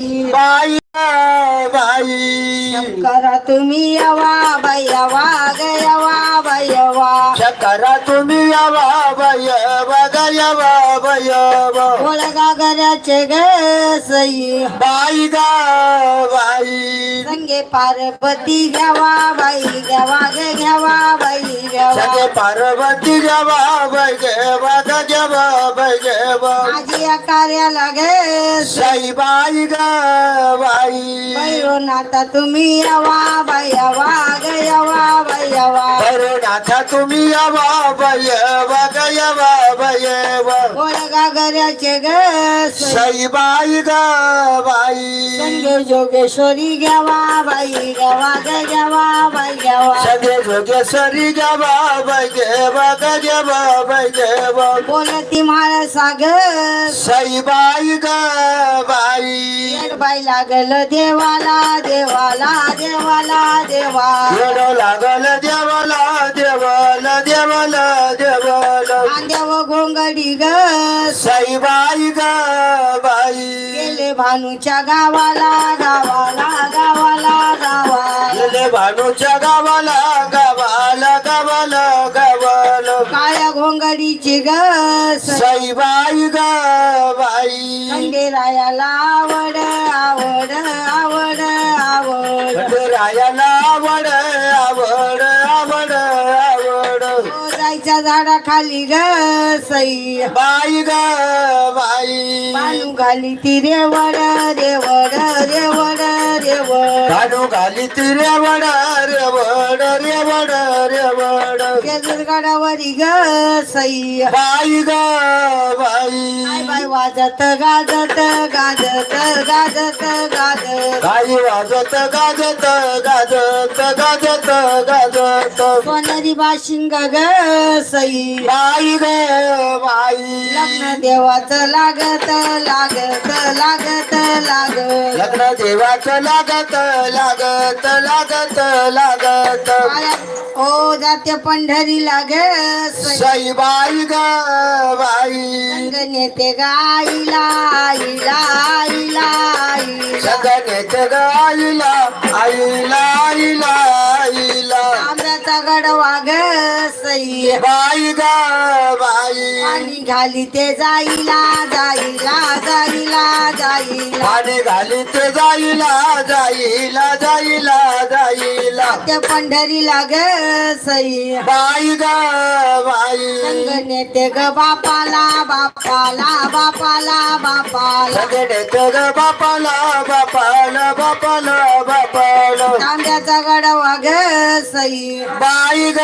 बाई बाई करा तुम्ही यवा बाई यवा ग यवा बाई यवा शकरा तुम्ही यावा बय बगय बय गोळ गागराचे ग सई। बाई गा बाई। संगे पार्वती घ्यावा बाई घ्यावा ग घ्यावा बाई सगे घ्यावा पार्वती जवा बग बग बग माझी या कार्याला ग सई बाई गा बाई। बैरो नाता तुम्ही यवा बाई यवा ग यवा बाई सई सई बाई गा बाई संगे जोगेश्वरी घ्यावा बाई घ्यावा ग घ्यावा बाई घ्यावा सगळे जोगेश्वरी जवा बगे बग बगे बोलती माळ साग सई बाई ग बाई बाई लागल देवाला देवाला देवाला देवा. येडो लागल देवाला देवाला देवाला देवाला. देव घोंगडी ग. सई बाई ग बाई गेले भानूच्या गावाला गावाला गावाला गावाला. गेले भानूच्या गावाला गावाला गावाला गावाला. काळ्या घोंगडीची ग सई बाई ग बाई. खंडेरायाला आवड आवड आवड आवड. रायाला आवड आवड आवड. जायच्या झाडाखाली ग सई. बाई ग बाई. बानू घाली ती रेवड रेवड रेवड रेवड. काढू घाली ती रेवड रेवड रेवड रेवड. केजूर गडावरी ग सई. बाई ग बाई. बाय वाजत गाजत गाजत गाजत गाजत. गाई वाजत गाजत गाजत गाजत गाजत. सोनेरी बाशिंग ग सई। बाई ग बाई। लग्न देवाचं लागत लागत लागत लागत। लग्न देवाचं लागत लागत लागत लागत। ओ जाते पंढरी लाग सई। बाई ग बाई। नेते गाईला आईला आईला आईला सगळ्याच ग आईला आईला आईला आंब्याचा गडवा ग सई. बाई ग बाई. पाणी घाली ते जाईला जाईला जाईला जाईला. पाणी घाली ते जाईला जाईला जाईला. जाईला ते पंढरीला ग सई. बाई ग बाई. नेते ग बापाला बापाला बापाला बापाला. सगळ्याच ग बापाला बापाला बापाला बापाला. तांब्याचा गडवा ग सई. बाई ग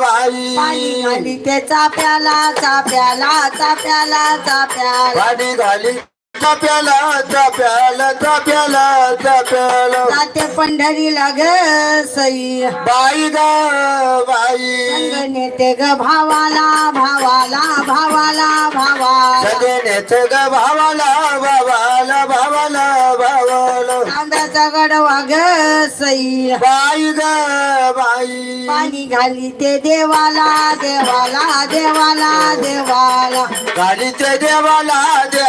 पाणी बाई घाली ते चाप्याला चाप्याला चाप्याला चाप्याला. पाणी घाली चाप्याला चाप्याला चाप्याला चाप्याला जाते पंढरीला ग सई. बाई ग बाई. संग नेते ग भावाला भावाला भावाला भावाला. सगळ्याच ग भावाला भावाला भावाला भावाला. तांब्याचा गडवा ग सई. बाई ग बाई. पाणी घाली ते देवाला देवाला देवाला देवाला. घाली ते देवाला भरली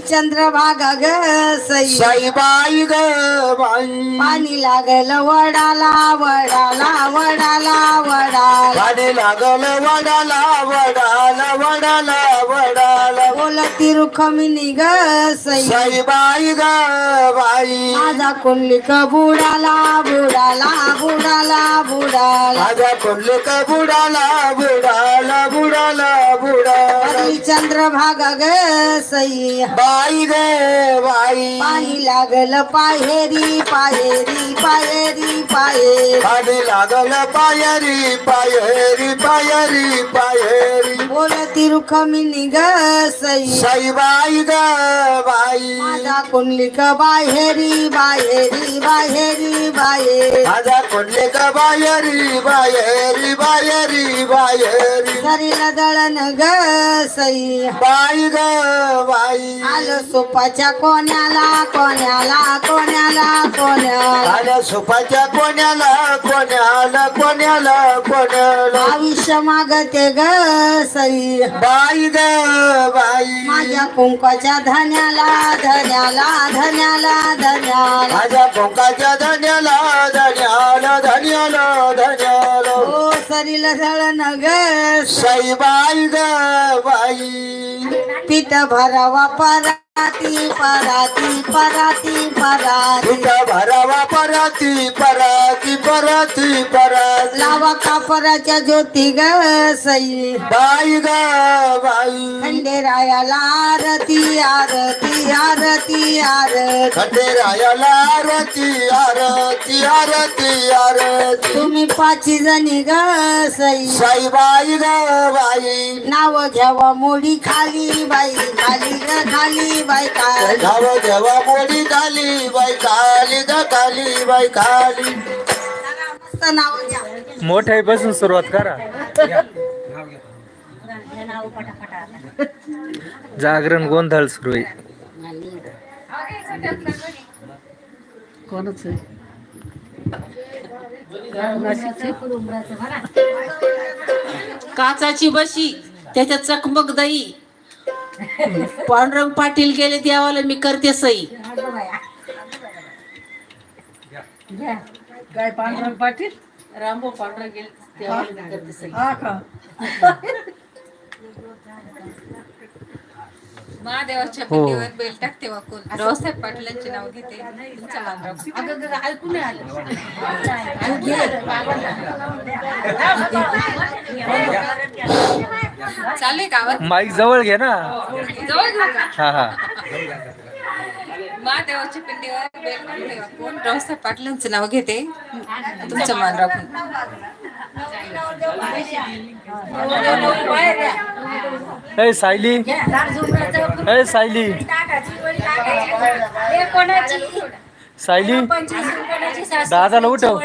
चंद्रभागा ग सई. ग बाई. पाणी लागल वडाला वडाला वडाला वडाला. पाणी लागल वडाला वडाला वडाला वडाला. बोलती रुखमिनी ग सई. Psi by. ग बाई माझा कुंडलिक बुडाला बुडाला बुडाला बुडाला. माझा कोल्हे का बुडाला बुडाला बुडाला बुडाला. चंद्रभागा ग सई. बाई ग बाई. पाणी लागल पाहेरी पाहेरी पाहेरी पाहेरी पाणी लागल पायरी पायरी पायरी पायरी. बोलती रुखमिनी ग सई. साई बाई ग बाई. माझा कुंडलिक बाहेरी बाहेरी बाहेरी बाहेरी. माझा कोल्हे का बायरी बायरी बायरी. सरीला दळण ग सई. बाई ग बाई. आलं सोपाच्या कोण्याला कोण्याला कोण्याला कोण्याला. आल्या सुपाच्या कोण्याला कोण्याला कोण्याला कोण्याला. आयुष्य मागते ग सई. बाई ग बाई. माझ्या कुंकाच्या धन्याला धन्याला धन्याला धन्याला. माझ्या धन्याला धन्याला धन्याला. ओ सरील झळण ग साई बाई ग बाई पीठ भरावा पराती पराती पराती पराती. तुझ्या भरावा पराती पराती पराती पराती. लावा कापराच्या ज्योती ग सई. बाई ग बाई. खंडेरायाला आरती आरती आरती आरती. खंडेरायाला आरती आरती आरती आरती. तुम्ही पाची जणी ग सई. साई बाई ग बाई. नाव घ्यावा मोडी खाली बाई. खाली ग खाली बाई खाली गाव जेव्हा झाली बाई काली ग काली बाई काली मस्त नाव घ्या. मोठ्यापासून सुरुवात करा. जागरण गोंधळ सुरू आहे. काचाची बशी त्याच्यात चकमक दही. पांडुरंग पाटील गेले देवाला मी करते सई. काय पांडुरंग पाटील? रामभाऊ पांडुरंग गेले देवाला मी करते सई. महादेवाच्या हो. पिंडीवर बेल टाकते वाकून रावसाहेब पाटलांचे नाव घेते. तुमचा मान राखून. अगं, अगं, ऐकून नाही आलं. चालू गावात? माईक जवळ घे ना. जवळ घेऊ का? हा हा. महादेवाच्या पिंडीवर वाकून रावसाहेब पाटलांचे नाव घेते. तुमचा मान राखून. ए सायली. ए सायली. सायली. दादाला उठव.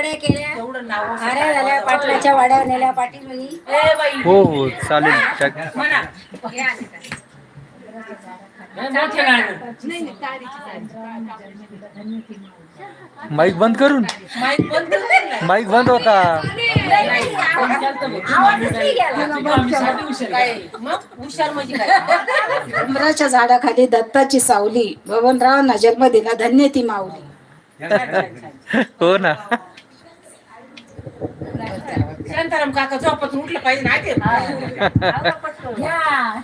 अरे झाल्या पाटलाच्या वाड्या नेल्या पाटील म्हणी हो हो चालेल टाक. माईक बंद करून? माईक बंद होता. उंबराच्या झाडाखाली दत्ताची सावली. बबनरावांना जन्म दिला धन्य ती माऊली. हो ना. शांताराम काका झोपातून उठलं पाहिजे ना ते. हा.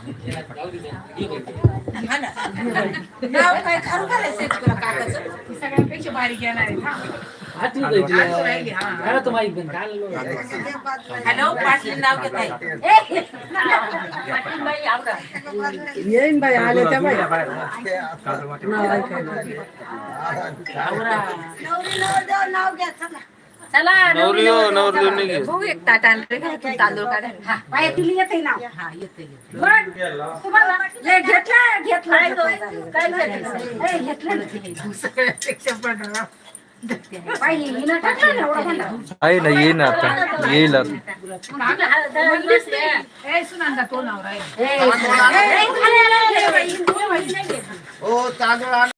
ना. नाव काय खरं करायचंय तुला काकाचं? सगळ्यांपेक्षा बारीक येणार आहे हा. आठवण राहिली, हा. हॅलो पाटील नाव घेत आहे. नाव घ्या चला चला बघू एक ताट आणले का? तांदूळ हा. बाया तिला येते हा तुम्हाला हे घेतलं घेतलं काय घेतलं हे घेतलं सगळ्यापेक्षा पडणार बाई हिनं टाकलं ना एवढं म्हणलं. आहे ना ये ना आता येईल आता ए सुनंदा तो नाव राहील हे, हे, खाली आलं, हे बाई, हे बाई, नाही घेत. ओ तांदूळ आण.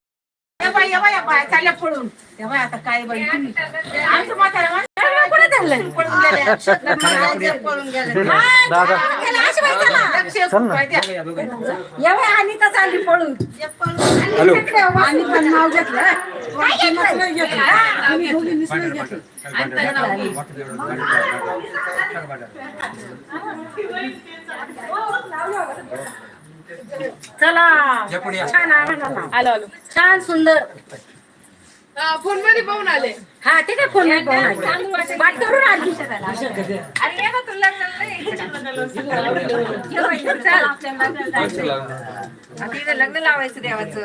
बाई, बाई, ए बाई, चालल्या पळून आता काय बाई तुम्ही आमचं म्हातारं माणसं कुठे चाललंय पळून गेल्या लग्नाला पळून गेले दादा लक्ष चल ना. बाई द्या. या बाई, अनिता चालली पळून हॅलो आणि पण नाव घेतलं काय घेतलं? हा, नाही घेतलं. चला. छान आहे नाव. आलो आलो. छान सुंदर. फोनमध्ये पाहून आले. हा ते काय फोन पाहून आली. वाट करून आली. अरे ना तुला लग्न लावायचं देवाचं.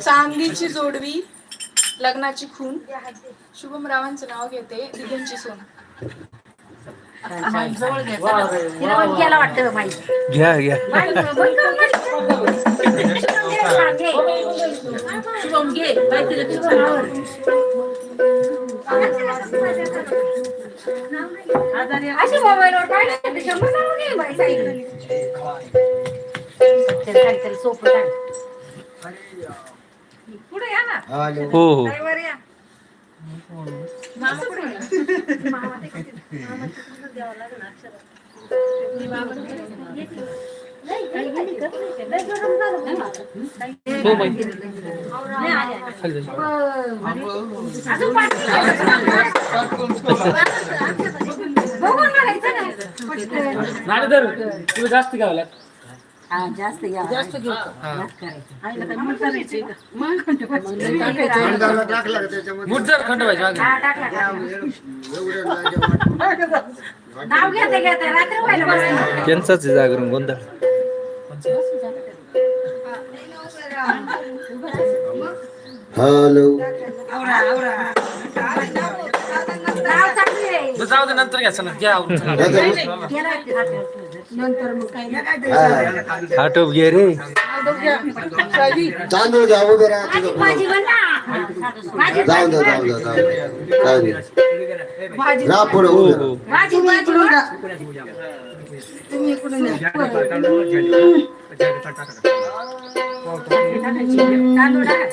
चांदीची जोडवी. लग्नाची खून शुभम रावांचं नाव घेते दिगंची सोना गेला वाटतं माहिती घ्या घ्या शुभम घे काहीतरी तुझं नाव. अशी मोबाईलवर पाहिजे ते शंभर नावं घे बाई साईडला. चल, चल, चल, सोपं. पुढे या ना. हो हो वर या. मामा कुठे गेला? अजून पाच बघून म्हणायचं ना. तुला जास्त घ्यावं लागतं. हा जास्त घ्या. जास्त घेऊ टाकला का त्याच्यामध्ये? मूठ जर खंड पाहिजे. मागे. हा टाकला का? एवढं नाव घेते घेते रात्री व्हायला बसली. त्यांचाच आहे जागरण गोंधळ. हॅलो. नाव चांगली आहे. बरं, जाऊ दे नंतर घ्या चला. घ्या आवरून, चला. गेला ते हातात. नंतर मग नाही. घे रे. तांदूळ घ्या. उभे राहा तुझं भाजी राहा पुढे हो, उभे राहा. माझी तुम्ही भाजी इकडून बन. जा. तुम्ही इकडून या. तांदूळ टाका.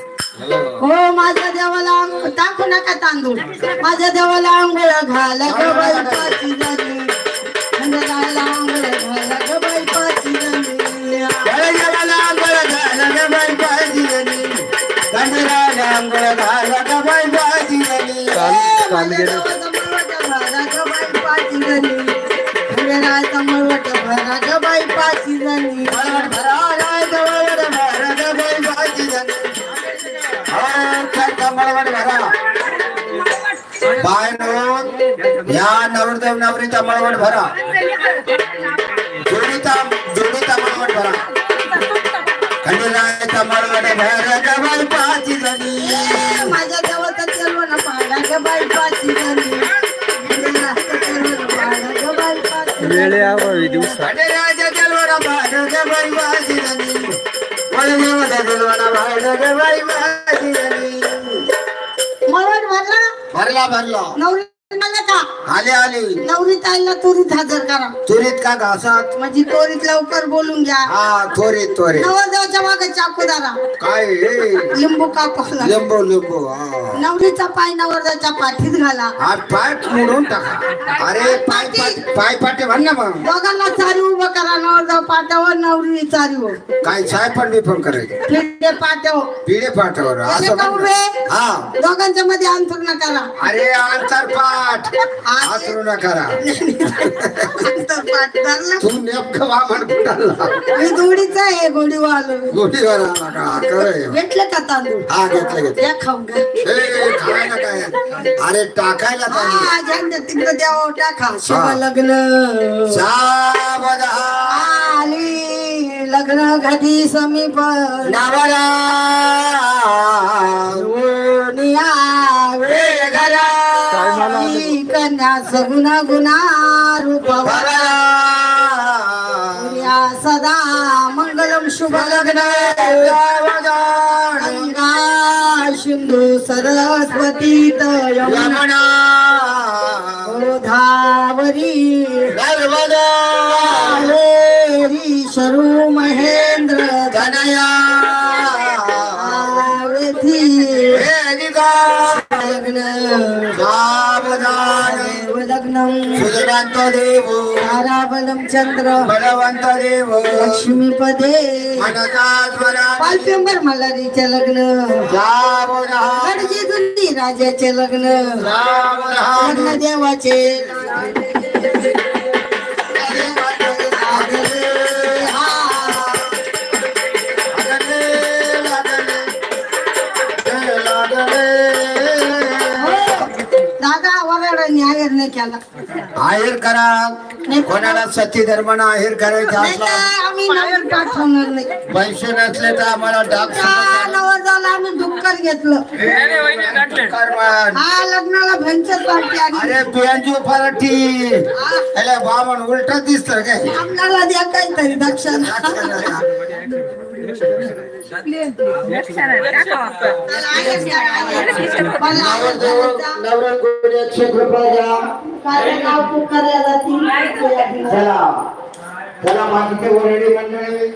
हो माझ्या देवाला आंघोळ टाकू नका तांदूळ. माझ्या देवाला आंघोळ घाला. ग बाई पाची जणी मंदिराला आंघोळ राय जवळ भरा ग बाई बाजीवली. हो, खालचा मळवट भरा. बाय नोंद या नवरदेव नवरीचा मळवट भरा जोडीचा जोडीचा मळवट भरा खंडीरायाचा मळवट भरा बाई बाजीवली. ಬೆಳೆಯಾವ ದಿವಸ ಮರಲ ಬರಲ आलं आले. नवरी ताईला त्वरित हजर करा. तुरीत का घासात म्हणजे त्वरित लवकर बोलून घ्या. हा त्वरित त्वरित. नवरदेवाच्या मागे चाकू दारा काय हे? लिंबू कापला लिंबू लिंबू हा. नवरीचा पाय नवरदेवाच्या पाठीत घाला. पाय मोडून टाका. अरे पाय पाय पाय पाटे म्हण ना मग. दोघांना चारी उभं करा नवरदेव पाट्यावर नवरी चारीवर काय साहेब पण बिफोन करायचे फिरते पाट्यावर पिढे पाठावर असे असं का म्हण. उभे हा. दोघांच्या मध्ये अंतरण करा. अरे अंतर पाठ. आसरू न करा अंतरपाठ धरला तू नेमकं वामन कुठाला मी गोडीचा आहे आला का खरंय भेटले का तांदूळ? हा घेतलं घेतलं. या खाऊ घ्या. ए खायला काय? अरे टाकायला हा तिकडे द्यावं टाका. शिव लग्न. सावधा आली लग्न घडी समीप नावरा कन्या सगुणा गुणा रूप या सदा मंगलम शुभ लग्न गंगा सिंधू सरस्वती यमुना. गोदावरी. कावेरी शरू महेंद्र धनया लग्न. सावधान देव। ताराबलम चंद्र। बलवंत देव। लक्ष्मीपदे। मनकास्वरा पालपेंबर मल्हारीचे लग्न। राजाचे लग्न। लग्न देवाचे आहेर करा. कोणाला सती धर्मानं आहेर करायचा असला तर आम्ही नवीन पाठवणार नाही. पैसे नसले तर आम्हाला डाक आम्ही दुक्कर घेतलं. हा लग्नाला भंचर पार्टी आली. अरे बियांची पराठी अरे बामण उलट दिसत काय आम्हाला द्या काहीतरी दक्षिणा. एकशे रुपये द्या चला. चला माहिती मंडळी.